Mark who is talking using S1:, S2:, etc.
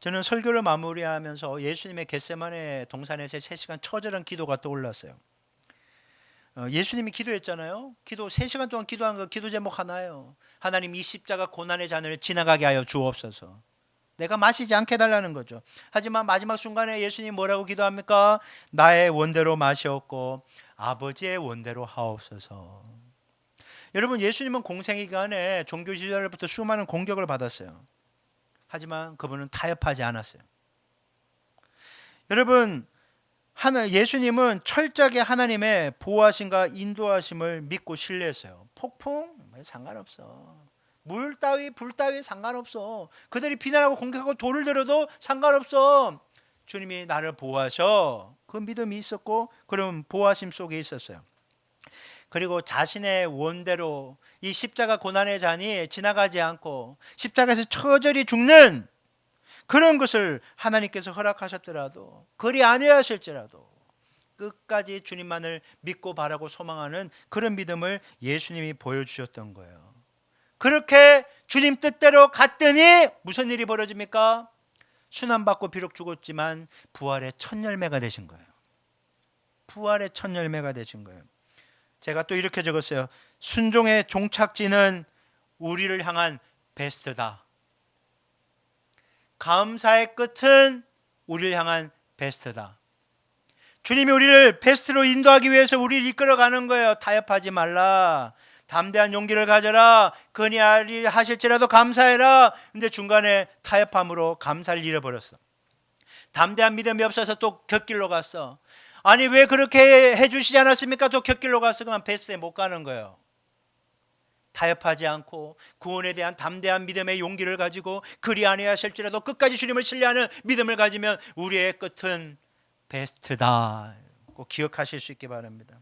S1: 저는 설교를 마무리하면서 예수님의 겟세만의 동산에서 3시간 처절한 기도가 떠올랐어요. 어, 예수님이 기도했잖아요. 기도 3시간 동안 기도한 거 기도 제목 하나예요. 하나님 이 십자가 고난의 잔을 지나가게 하여 주옵소서. 내가 마시지 않게 달라는 거죠. 하지만 마지막 순간에 예수님 뭐라고 기도합니까? 나의 원대로 마시옵고 아버지의 원대로 하옵소서. 여러분 예수님은 공생 기간에 종교 지도자로부터 수많은 공격을 받았어요. 하지만 그분은 타협하지 않았어요. 여러분 하나 예수님은 철저하게 하나님의 보호하심과 인도하심을 믿고 신뢰했어요. 폭풍 상관없어. 물 따위 불 따위 상관없어. 그들이 비난하고 공격하고 돌을 들어도 상관없어. 주님이 나를 보호하셔. 그 믿음이 있었고 그런 보호하심 속에 있었어요. 그리고 자신의 원대로 이 십자가 고난의 잔이 지나가지 않고 십자가에서 처절히 죽는 그런 것을 하나님께서 허락하셨더라도 그리 아니하실지라도 끝까지 주님만을 믿고 바라고 소망하는 그런 믿음을 예수님이 보여주셨던 거예요. 그렇게 주님 뜻대로 갔더니 무슨 일이 벌어집니까? 순환받고 비록 죽었지만 부활의 첫 열매가 되신 거예요. 부활의 첫 열매가 되신 거예요. 제가 또 이렇게 적었어요. 순종의 종착지는 우리를 향한 베스트다. 감사의 끝은 우리를 향한 베스트다. 주님이 우리를 베스트로 인도하기 위해서 우리를 이끌어가는 거예요. 타협하지 말라. 담대한 용기를 가져라. 그니 하실지라도 감사해라. 근데 중간에 타협함으로 감사를 잃어버렸어. 담대한 믿음이 없어서 또 곁길로 갔어. 아니 왜 그렇게 해주시지 않았습니까? 또 곁길로 가서 그만 베스트에 못 가는 거예요. 타협하지 않고 구원에 대한 담대한 믿음의 용기를 가지고 그리 아니하실지라도 끝까지 주님을 신뢰하는 믿음을 가지면 우리의 끝은 베스트다. 꼭 기억하실 수 있기 바랍니다.